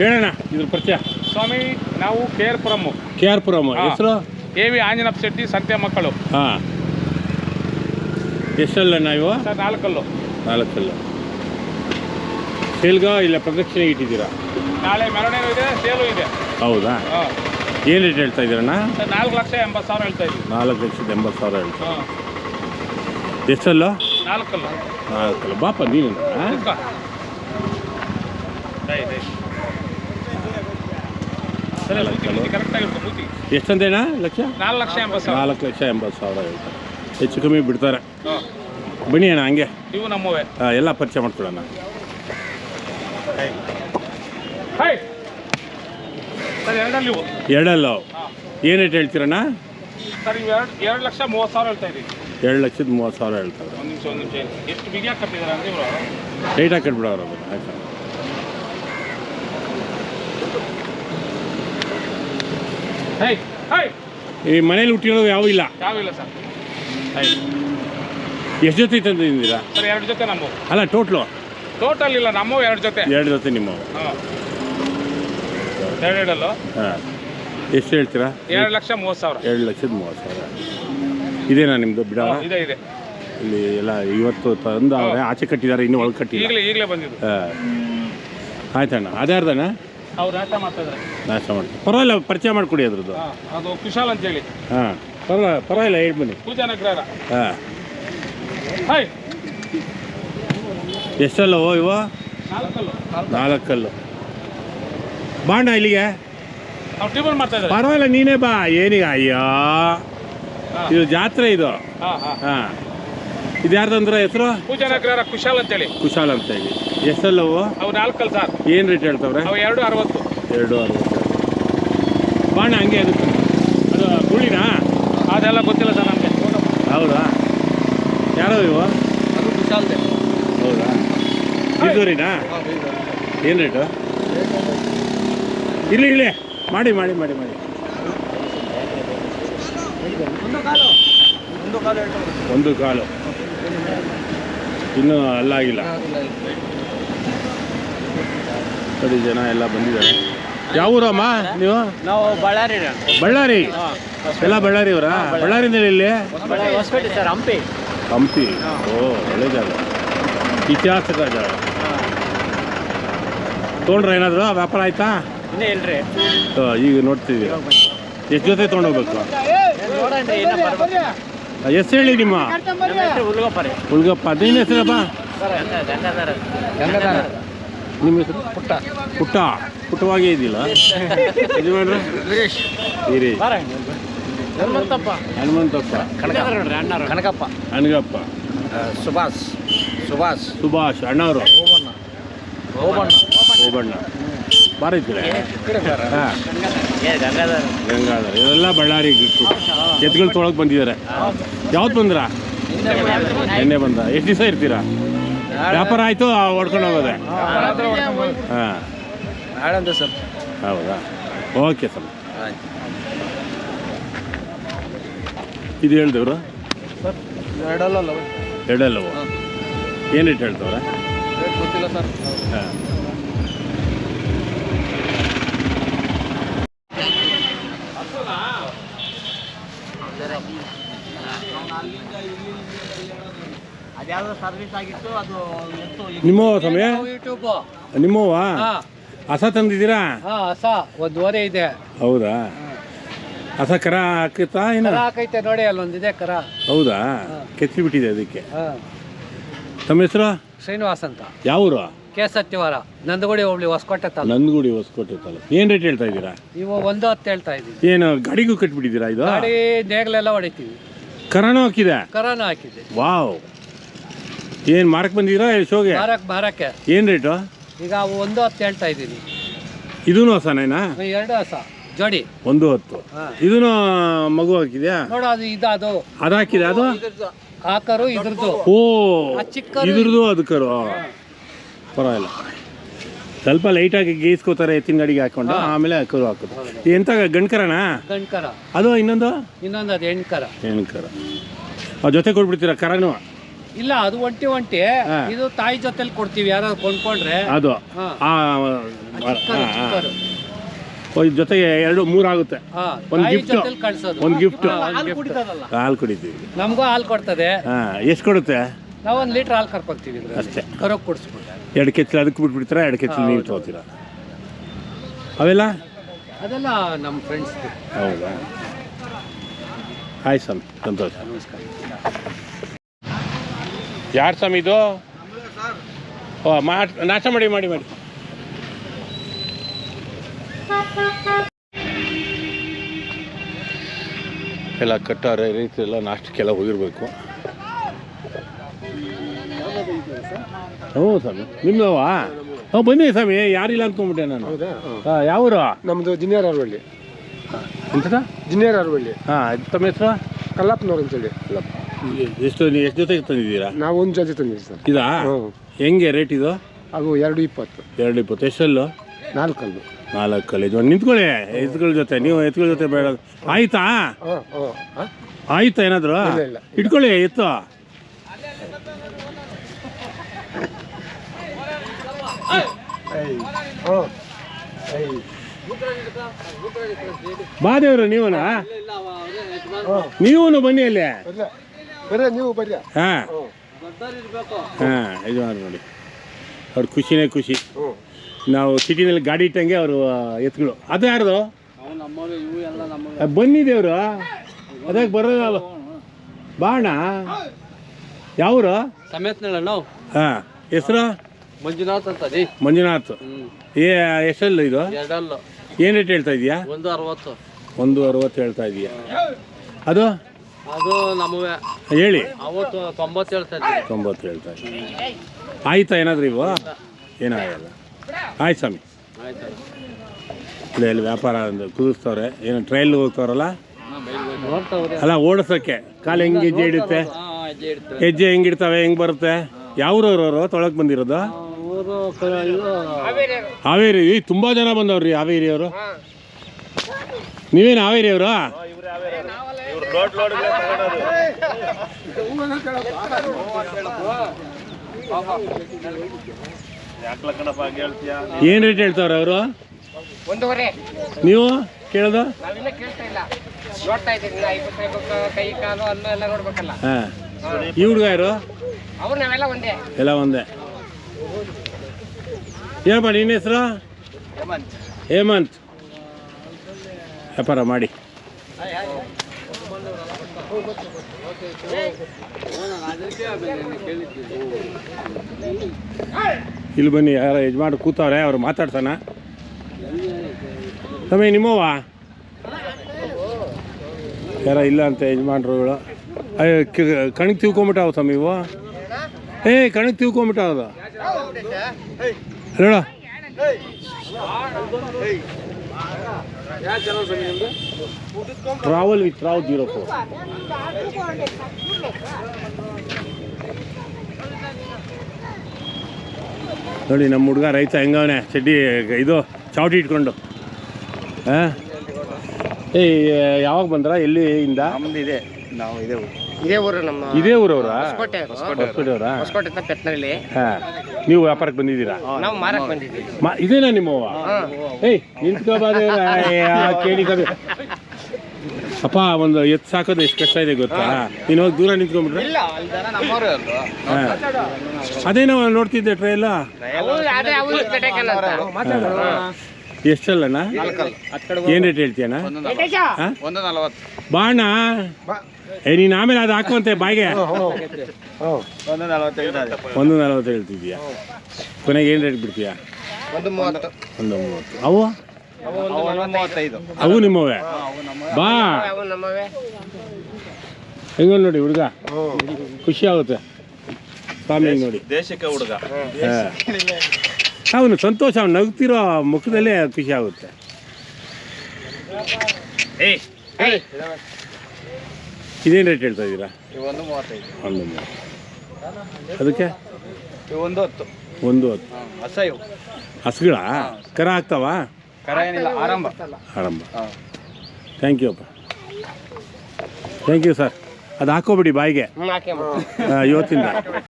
ಹೇಳೋಣ ಇದ್ರ ಪರಿಚಯ. ಸ್ವಾಮಿ ನಾವು K R Puram K R Puram ಹೆಸರು? ಎ ವಿ ಆಂಜನಪ್ಪ ಶೆಟ್ಟಿ ಸಂತೆ ಮಕ್ಕಳು. ಹಾಂ. ಎಷ್ಟಲ್ಲ ನಾವು ಸರ್ ನಾಲ್ಕಲ್ಲು. ನಾಲ್ಕಲ್ಲ. ಸೇಲ್ಗ ಇಲ್ಲ ಪ್ರದಕ್ಷಿಣೆ ಇಟ್ಟಿದ್ದೀರಾ? ನಾಳೆ ಮೆರವಣಿಗೆ ಇದೆ ಸೇಲು ಇದೆ. ಹೌದಾ? ಏನು ರೇಟ್ ಹೇಳ್ತಾ ಇದ್ದೀರಣ್ಣ? ಸರ್ ನಾಲ್ಕು ಲಕ್ಷ ಎಂಬತ್ತು ಸಾವಿರ ಹೇಳ್ತಾ ಇದ್ದೀವಿ. ನಾಲ್ಕು ಲಕ್ಷದ ಎಂಬತ್ತು ಸಾವಿರ ಹೇಳ್ತಾ ಎಷ್ಟಲ್ಲ? ನಾಲ್ಕಲ್ಲ. ನಾಲ್ಕಲ್ಲ. ಬಾಪ ನೀನು ಎಷ್ಟಂದೇಣ ಲಕ್ಷ? ನಾಲ್ಕು ಲಕ್ಷ ಎಂಬತ್ತು ಸಾವಿರ. ನಾಲ್ಕು ಲಕ್ಷ ಎಂಬತ್ತು ಸಾವಿರ ಹೇಳ್ತಾರೆ. ಹೆಚ್ಚು ಕಮ್ಮಿ ಬಿಡ್ತಾರೆ. ಬನ್ನಿ ಅಣ್ಣ ಹಂಗೆ. ಇವು ನಮ್ಮವೇ. ಎಲ್ಲ ಪರಿಚಯ ಮಾಡ್ಕೊಡೋಣ ಎರಡಲ್ಲೋ ಏನು ರೇಟ್ ಹೇಳ್ತೀರಣ್ಣ? ಸರ್ ಇವು ಎರಡು ಎರಡು ಲಕ್ಷ ಮೂವತ್ತು ಸಾವಿರ ಹೇಳ್ತಾ ಇದ್ದೀವಿ ಎರಡು ಲಕ್ಷದ ಮೂವತ್ತು ಸಾವಿರ ಹೇಳ್ತಾರೆ ಒಂದು ನಿಮಿಷ ಒಂದು ನಿಮಿಷ. ಎಷ್ಟು ಕಟ್ಟಿದ್ದಾರೆ ಅಂದ್ರೆ ಇವರು? ಅದನ್ನು ಆಯ್ತಾ? ಈ ಮನೇಲಿ ಹುಟ್ಟಿರೋದು ಯಾವ ಇಲ್ಲ. ಯಾವಿಲ್ಲ ಸರ್. ಎಷ್ಟು ಜೊತೆ ತಂದಿದ್ದೀರಾ? ಸರ್ ಎರಡು ಜೊತೆ ನಮ್ಮ ಅಲ್ಲ ಟೋಟ್ಲು? ಟೋಟಲ್ ಇಲ್ಲ ನಮ್ಮ ಎರಡು ಜೊತೆ. ಎರಡು ಜೊತೆ ನಿಮ್ಮ ಹಾಂ. ಹಾಂ. ಎಷ್ಟು ಹೇಳ್ತೀರಾ? ಎರಡು ಲಕ್ಷ ಮೂವತ್ತು ಸಾವಿರ. ಎರಡು ಲಕ್ಷದ ಮೂವತ್ತು ಸಾವಿರ. ಇದೇನಾ ನಿಮ್ಮದು ಬಿಡ ಇದೆ ಇದೆ. ಇಲ್ಲಿ ಎಲ್ಲ ಇವತ್ತು ತಂದು ಆಚೆ ಕಟ್ಟಿದ್ದಾರೆ ಇನ್ನೂ ಒಳಗೆ ಕಟ್ಟಿಲ್ಲ. ಈಗಲೇ ಈಗಲೇ ಬಂದಿದ್ದು. ಹಾಂ. ಆಯ್ತಣ್ಣ ಅದಾರ್ದಣ್ಣ ಅವ್ರು ನಾಶ ಮಾಡಿ. ಪರವಾಗಿಲ್ಲ ಪರಿಚಯ ಮಾಡಿಕೊಡಿ ಅದ್ರದ್ದು. ಅದು ಕುಶಾಲ್ ಅಂತೇಳಿ. ಹಾಂ ಪರವಾಗಿಲ್ಲ ಪರವಾಗಿಲ್ಲ ಹೇಳಿ ಬನ್ನಿ. ಪೂಜಾ ನಗರ ಹಾಂ. ಹೈ. ಎಷ್ಟೆಲ್ಲೋ ಇವ? ನಾಲ್ಕಲ್ಲು. ನಾಲ್ಕಲ್ಲು. ಬಾಣ ಇಲ್ಲಿಗೆ? ಅವ್ರು ಟಿಬಲ್ ಮಾಡ್ತಾ ಇದ್ದಾರೆ ಪರವಾಗಿಲ್ಲ ನೀನೇ ಬಾ. ಏನೀಗ? ಅಯ್ಯೋ. ಇದು ಜಾತ್ರೆ ಇದು. ಹಾಂ. ಹಾಂ. ಇದು ಯಾರ್ದಂದ್ರೆ ಹೆಸರು? ಪೂಜಾ ನಗರ ಕುಶಾಲ್ ಅಂತೇಳಿ. ಕುಶಾಲ್ ಅಂತ ಹೇಳಿ. ಎಷ್ಟಲ್ಲವು ಅವು ನಾಲ್ಕಲ್ ಸರ್. ಏನು ರೇಟ್ ಹೇಳ್ತಾವ್ರೆ? ಅವು ಎರಡು ಅರವತ್ತು. ಎರಡು ಅರವತ್ತು. ಬಾಣ ಹಂಗೆ ಅದು ಅದು ಗುಳಿನಾ? ಅದೆಲ್ಲ ಗೊತ್ತಿಲ್ಲ ಸರ್ ನಮಗೆ. ಹೌದಾ? ಯಾರೋ ಇವು ಅದು ಕುಶಾಲ್ದೆ. ಹೌದಾ? ಬಿದ್ದೂರಿನಾ ಏನು ರೇಟು ಇಲ್ಲಿ ಇಲ್ಲಿ ಮಾಡಿ ಮಾಡಿ ಮಾಡಿ ಮಾಡಿ. ಒಂದು ಕಾಲು. ಇನ್ನೂ ಅಲ್ಲಾಗಿಲ್ಲ ಸರಿ ಜನ ಎಲ್ಲ ಬಂದಿದ್ದಾರೆ. ಯಾವ ಊರಮ್ಮ ನೀವು? ನಾವು ಬಳ್ಳಾರಿ ಬಳ್ಳಾರಿ. ಎಲ್ಲ ಬಳ್ಳಾರಿ ಅವರಾ? ಬಳ್ಳಾರಿಂದ ಇಲ್ಲಿ? ಹೊಸಪೇಟೆ ಸರ್ ಹಂಪಿ. ಹಂಪಿ. ಓ ಒಳ್ಳೆ ಜಾಗ. ಇತಿಹಾಸದ ಜಾಗ. ತೊಗೊಂಡ್ರ ಏನಾದರೂ? ವ್ಯಾಪಾರ ಆಯ್ತಾ? ಇನ್ನೇ ಇಲ್ರಿ. ಓ, ಈಗ ನೋಡ್ತಿದ್ದೀವಿ ಎಷ್ಟು ಜೊತೆ ತೊಗೊಂಡೋಗ್ಬೇಕು ಎಷ್ಟು ಹೇಳಿ ನಿಮ್ಮ. ಹುಲ್ಗಪ್ಪ ಅದೇನು ಹೆಸರಪ್ಪ? ನಿಮ್ಮ ಹೆಸರು? ಪುಟ್ಟ. ಪುಟ್ಟ. ಪುಟ್ಟವಾಗೇ ಇದಿಲ್ಲ ಇದು ಮಾಡ್ರಿ ವೀರೇ ಹನುಮಂತಪ್ಪ. ಹನುಮಂತಪ್ಪ. ಕನಕಪ್ಪ. ಅನಗಪ್ಪ ಸುಭಾಷ್. ಸುಭಾಷ್. ಸುಭಾಷ್ ಅಣ್ಣವರು. ಓಬಣ್ಣ. ಓಬಣ್ಣ. ಓಬಣ್ಣ. ಬಾರೈತಿಲ್ಲ ಹಾಂ. ಗಂಗಾಧರ. ಇವೆಲ್ಲ ಬಳ್ಳಾರಿ ಎತ್ಗಳು ತೊಳಕ್ ಬಂದಿದ್ದಾರೆ. ಯಾವತ್ತು ಬಂದ್ರ? ನಿನ್ನೆ ಬಂದ. ಎಷ್ಟು ದಿವಸ ಇರ್ತೀರಾ? ವ್ಯಾಪಾರ ಆಯಿತು ಹೊಡ್ಕೊಂಡು ಹೋಗೋದೆ. ಹಾಂ. ಹೌದಾ? Okay sir. ಇದು ಹೇಳ್ದವ್ರು? ಎರಡಲ್ಲವ ಎರಡಲ್ಲವು? ಏನು ರೇಟ್ ಹೇಳ್ತವ್ರೆ? ಗೊತ್ತಿಲ್ಲ ಸರ್. ಹಾಂ. ಸರ್ವಿಸ್ ಆಗಿತ್ತು ಅದು ಎತ್ತು ನಿಮ್ಮವ ಸಮಯ ಯೂಟ್ಯೂಬ್ ನಿಮ್ಮವ ಹಾ. ಹಸ ತಂದಿದ್ದೀರಾ? ಹಾ ಒಂದು ಓರೆ ಇದೆ. ಹೌದಾ? ಹಸ ಕರ ಹಾಕುತ್ತಾ ಏನ? ಕರ ಹಾಕೈತೆ ನೋಡಿ ಅಲ್ಲೊಂದಿದೆ ಕರ. ಹೌದಾ? ಕೆತ್ತಿ ಬಿಟ್ಟಿದೆ ಅದಕ್ಕೆ. ಹಾ. ತಮ್ಮ ಹೆಸರು? ಶ್ರೀನಿವಾಸ್ ಅಂತ. ಯಾವ ಊರು ಕೆ ಸತ್ಯವಾರ ನಂದಗುಡಿ ಹೋಗ್ಲಿ ಹೊಸಕೋಟೆ ತಾಲೂಕು. ನಂದಗುಡಿ ಹೊಸಕೋಟೆ ತಾಲೂಕು. ಏನು ರೇಟ್ ಹೇಳ್ತಾ ಇದ್ದೀರಾ? ನೀವು ಒಂದು ಹತ್ತು ಹೇಳ್ತಾ ಇದ್ದೀವಿ. ಏನು ಗಾಡಿಗೂ ಕಟ್ಬಿಟ್ಟಿದ್ದೀರಾ ಇದು? ಗಾಡಿ ನೇಗ್ಲೆಲ್ಲ ಹೊಡಿತೀವಿ. ಕರನೂ ಹಾಕಿದೆ? ಕರಾನು ಹಾಕಿದೆ. ವಾವ್. ಏನು ಮಾರಕ್ ಬಂದಿದ್ದೀರಾ? ಶೋಗೆ? ಮಾರಕ್ ಮಾರಕ್ಕೆ. ಏನು ರೇಟು ಈಗ ಅವು ಒಂದು ಹತ್ತು ಹೇಳ್ತಾ ಇದ್ದೀನಿ. ಇದೂ ಹೊಸನೇನಾ ಎರಡು ಹೊಸ. ಜೋಡಿ. ಒಂದು ಹತ್ತು. ಇದು ಮಗು ಹಾಕಿದ್ಯಾ? ನೋಡು ಅದು ಇದು ಅದು. ಅದು ಹಾಕಿದೆ ಅದು? ಆಕರು ಇದ್ರದ್ದು. ಓ ಚಿಕ್ಕ ಇದ್ರದ್ದು ಇದ್ರದ್ದು ಅದಕ್ಕರು ಪರವಾಗಿಲ್ಲ. ಸ್ವಲ್ಪ ಲೈಟಾಗಿ ಗೇಯಿಸ್ಕೋತಾರೆ ಎತ್ತಿನ ಗಾಡಿಗೆ ಹಾಕೊಂಡು ಆಮೇಲೆ ಕರು ಹಾಕೋದು. ಎಂತ ಗಂಡ್ಕರಣ ಗಂಡ್ಕರ. ಅದು ಇನ್ನೊಂದು? ಇನ್ನೊಂದು ಅದು ಹೆಣ್ಕರ. ಹೆಣ್ಕರ. ಆ ಜೊತೆ ಕೊಟ್ಬಿಡ್ತೀರಾ ಕರನು? ಇಲ್ಲ ಅದು ಒಂಟಿ ಒಂಟಿ. ಇದು ತಾಯಿ ಜೊತೆಲಿ ಕೊಡ್ತೀವಿ ಯಾರು ಕೊಂಡ್ಕೊಂಡ್ರೆ. ಅದು. ಹಾ. ಆ. ಜೊತೆಗೆ ಎರಡು ಮೂರು ಆಗುತ್ತೆ. ಒಂದು ಒಂದ್ ತಾಯಿ ಜೊತೆಲಿ ಕಳ್ಸೋದು. ಒಂದು ಗಿಫ್ಟ್ ಹಾಲು. ಕುಡಿತೀವಿ. ನಮಗೂ ಹಾಲು ಕೊಡ್ತದೆ. ಹಾಂ ಎಷ್ಟು ಕೊಡುತ್ತೆ? ನಾವು ಒಂದು ಲೀಟರ್ ಹಾಲು ಕರ್ಕೊಂತೀವಿ ಅಷ್ಟೇ. ಕರೋಕ್ ಕುಡಿಸ್ಬಿಟ್ಟು. ಎರಡು ಕೆಚ್ಚಲು ಅದಕ್ಕೆ ಬಿಟ್ಬಿಡ್ತೀರಾ ಎರಡು ಕೆಚ್ಚಲು ನೀವು ತೊಗೋತೀರಾ? ಅವೆಲ್ಲ? ಅದೆಲ್ಲ ನಮ್ಮ ಫ್ರೆಂಡ್ಸ್ ಹೌದಾ? ಆಯ್ತು ಸ್ವಾಮಿ ಸಂತೋಷ. ಯಾರು ಸ್ವಾಮಿ ಇದು? ನಾಶ ಮಾಡಿ ಮಾಡಿ ಮಾಡಿ. ಎಲ್ಲ ಕಟ್ಟಾರೆ ರೀತಿ ಎಲ್ಲ ನಾಷ್ಟಕ್ಕೆಲ್ಲ ಹೋಗಿರ್ಬೇಕು. ಹ್ಞೂ ಸ್ವಾಮಿ. ನಿಮ್ಮದವಾ ಹಾಂ ಬನ್ನಿ ಸ್ವಾಮಿ ಯಾರಿಲ್ಲ ಅಂದ್ಕೊಂಬಿಟ್ಟೆ ನಾನು. ಹಾಂ ಯಾವೂರು? ನಮ್ಮದು ಜಿನಿಯರ್ ಅರವಳ್ಳಿ ಎಂಥದ ಜಿನಿಯರ್ ಅರವಳ್ಳಿ ಹಾಂ ತಮ್ಮ ಹೆಸರು? ಕಲ್ಲಪ್ಪನವ್ರು ಅಂತೇಳಿ ಎಷ್ಟು ನೀವು ಎಷ್ಟು ಜೊತೆಗೆ ತಂದಿದ್ದೀರಾ? ನಾವು ಒಂದು ಜೊತೆ ತಂದಿದ್ದೀವಿ ಸರ್. ಇದಾ? ಹೆಂಗೆ ರೇಟ್ ಇದು? ಅದು ಎರಡು ಇಪ್ಪತ್ತು. ಎರಡು ಇಪ್ಪತ್ತು. ಎಷ್ಟಲ್ಲು? ನಾಲ್ಕಲ್ಲು. ನಾಲ್ಕಲ್ಲಿ. ಇದು ನಿಂತ್ಕೊಳ್ಳಿ. ಎತ್ಗಳ ಜೊತೆ ನೀವು ಎತ್ಗಳ ಜೊತೆ ಬೇಡ. ಆಯ್ತಾ? ಹಾಂ ಹಾಂ ಹಾಂ? ಆಯ್ತಾ ಏನಾದ್ರು? ಇಲ್ಲ, ಇಲ್ಲ. ಇಟ್ಕೊಳ್ಳಿ ಎತ್ತು. ಹಾಂ ಬಾ ದೇವ್ರು ನೀವನಾ ಹಾಂ ನೀವು ಬನ್ನಿ ಅಲ್ಲಿ. ಹಾಂ. ಹಾಂ ಯಜಮಾನ ನೋಡಿ. ಅವ್ರ ಖುಷಿನೇ ಖುಷಿ. ನಾವು ಸಿಟಿನಲ್ಲಿ ಗಾಡಿ ಇಟ್ಟಂಗೆ ಅವರು ಎತ್ತುಗಳು ಅದು ಯಾರ್ದು? ಬಂದಿದ್ದೇವ್ರು ಬನ್ನಿ ದೇವ್ರು. ಅದಕ್ಕೆ ಬರೋದ ಬಾಣ. ಯಾವ್ರು? ಸಮೇತ ನಾವು ಹಾಂ. ಹೆಸರು? ಮಂಜುನಾಥ್ ಅಂತ ರೀ. ಮಂಜುನಾಥ್. ಏ ಎಷ್ಟಲ್ಲ ಇದು? ಎರಡಲ್ಲ. ಏನು ರೇಟ್ ಹೇಳ್ತಾ ಇದೀಯಾ? ಒಂದು ಅರವತ್ತು. ಒಂದು ಅರವತ್ತು ಹೇಳ್ತಾ ಇದೀಯಾ? ಅದು? ಅದು ಹೇಳಿ. ಅವತ್ತು ತೊಂಬತ್ತು ಹೇಳ್ತಾ ಇದ್ದೀವಿ ತೊಂಬತ್ತು ಹೇಳ್ತಾ ಇದ್ದೀನಿ ಆಯ್ತಾ ಏನಾದ್ರು ಇವ ಏನಾಗಲ್ಲ ಆಯ್ತು ಸ್ವಾಮಿ. ಇಲ್ಲಿ ವ್ಯಾಪಾರ ಒಂದು ಕುದಿಸ್ತವ್ರೆ. ಏನು ಟ್ರೈಲ್ ಹೋಗ್ತವ್ರಲ್ಲ? ಅಲ್ಲ ಓಡಿಸೋಕ್ಕೆ. ಕಾಲು ಹೆಂಗೆ ಹೆಜ್ಜೆ ಹಿಡುತ್ತೆ ಹೆಜ್ಜೆ ಹೆಂಗೆ ಇಡ್ತಾವೆ ಹೆಂಗೆ ಬರುತ್ತೆ? ಯಾವ್ರವ್ರವರು ತೊಳಕ್ ಬಂದಿರೋದು? ಹಾವೇರಿ. ತುಂಬಾ ಜನ ಬಂದವ್ರಿ ಹಾವೇರಿ ಅವರು ತುಂಬ ಜನ ಬಂದವ್ರಿ ಲೋಡ್ ಅವರು ಏನು ರೇಟ್ ಹೇಳ್ತಾವ್ರ ಅವರು? ಒಂದೂವರೆ. ನೀವು ಕೇಳ್ದ? ನಾವಿನ್ನ ಕೇಳ್ತಾ ಇಲ್ಲ. ನೋಡ್ತಾ ಇದ್ದೀವಿ. ಇನ್ನ ಐವತ್ತು ರೂಪಾಯಿ ಕೈ ಕಾಲು ಅಲ್ಲ ಎಲ್ಲ ನೋಡ್ಬೇಕಲ್ಲ. ಹಾಂ. ಈ ಹುಡುಗ ಯಾರು? ಅವ್ರು ನಾವೆಲ್ಲ ಒಂದೇ. ಎಲ್ಲ ಒಂದೇ. ಏನಪ್ಪ ನಿನ್ನ ಹೆಸರು? ಹೇಮಂತ್. ವ್ಯಾಪಾರ ಮಾಡಿ. ಇಲ್ಲಿ ಬನ್ನಿ, ಯಾರ ಯಜಮಾನ್ ಕೂತವ್ರೆ, ಅವ್ರು ಮಾತಾಡ್ತಾನ ತಮ್ಮ, ನಿಮ್ಮವ್ವ? ಯಾರ ಇಲ್ಲ ಅಂತ ಯಜಮಾನ್ರುಗಳು ಕಣಕ್ಕೆ ತಿಳ್ಕೊಂಬಿಟ್ಟಾವ ತಮ್ಮ ಇವು ಏ ಕಣಕ್ಕೆ ತಿಳ್ಕೊಂಬಿಟ್ಟಾವ ಹೇಳ. Travel with Rao zero four. ನೋಡಿ ನಮ್ಮ ಹುಡುಗ ರೈತ ಹೆಂಗವನೆ ಚಡ್ಡಿ ಇದು ಚಾವಟಿ ಇಟ್ಕೊಂಡು. ಹಾಂ ಏಯ್ ಯಾವಾಗ ಬಂದ್ರ? ಎಲ್ಲಿ ಇಂದ ನಮ್ದು ಇದೆ ನಾವು ಇದೆ ಇದೇ ಊರು ನಮ್ಮ ಇದೇ ಊರವ್ರಾ ಹೊಸಕೋಟೆ ಹೊಸಕೋಟೆಯವರಾ ಹೊಸಕೋಟೆ ಪೆಟ್ನಲ್ಲಿ ಹಾಂ ನೀವು ವ್ಯಾಪಾರಕ್ಕೆ ಬಂದಿದ್ದೀರಾ ನಾವು ಮಾರಕ್ ಮಾ ಇದೇನಾ ನಿಮ್ಮವ್ವ ಏಯ್ ನಿಂತ್ಕೋಬಾರ್ದು ಅಪ್ಪ ಒಂದು ಎತ್ತು ಸಾಕೋದು ಎಷ್ಟು ಕಷ್ಟ ಇದೆ ಗೊತ್ತಾ ನೀನು ಹೋಗಿ ದೂರ ನಿಂತ್ಕೊಂಡ್ಬಿಟ್ರೆ ಇಲ್ಲ ಅದೇನೋ ನೋಡ್ತಿದ್ದೆ ಟ್ರೈಲ ಅದೇ ಅವ್ರು ಎಷ್ಟಲ್ಲಣ್ಣ? ಏನು ರೇಟ್ ಹೇಳ್ತೀಯಣ್ಣ? ಬಾಣ ಏ ನೀನು ಆಮೇಲೆ ಅದು ಹಾಕುವಂತೆ ಬಾಯಿಗೆ. ಒಂದು ನಲವತ್ತು ಹೇಳ್ತಿದ್ಯಾ ಕೊನೆಗೆ ಏನು ರೇಟ್ ಬಿಡ್ತೀಯಾ? ಒಂದು ಮೂವತ್ತು. ಅವು? ಅವು ನಿಮ್ಮವೇ? ಬಾ. ಹೆಂಗ ನೋಡಿ ಹುಡುಗ? ಖುಷಿ ಆಗುತ್ತೆ. ಸ್ವಾಮಿ ನೋಡಿ. ದೇಶಕ್ಕೆ ಹುಡುಗ. ಅವನು ಸಂತೋಷ ಅವ್ನು ನಗ್ತಿರೋ ಮುಖದಲ್ಲೇ ಖುಷಿ ಆಗುತ್ತೆ. ಇದೇನು ರೇಟ್ ಹೇಳ್ತಾ ಇದ್ದೀರಾ? ಒಂದು ಮೂವತ್ತೈದು ಅದಕ್ಕೆ? ಒಂದು ಹತ್ತು. ಒಂದು ಹತ್ತು. ಹಸು ಹಸುಗಳ? ಕರ ಆಗ್ತಾವ? ಕರ ಏನಿಲ್ಲ ಆರಂಭ. ಆರಂಭ. ಥ್ಯಾಂಕ್ ಯು ಅಪ್ಪ. ಥ್ಯಾಂಕ್ ಯು ಸರ್ ಅದು ಹಾಕೋಬಿಡಿ ಬಾಯಿಗೆ. ಇವತ್ತಿಂದ.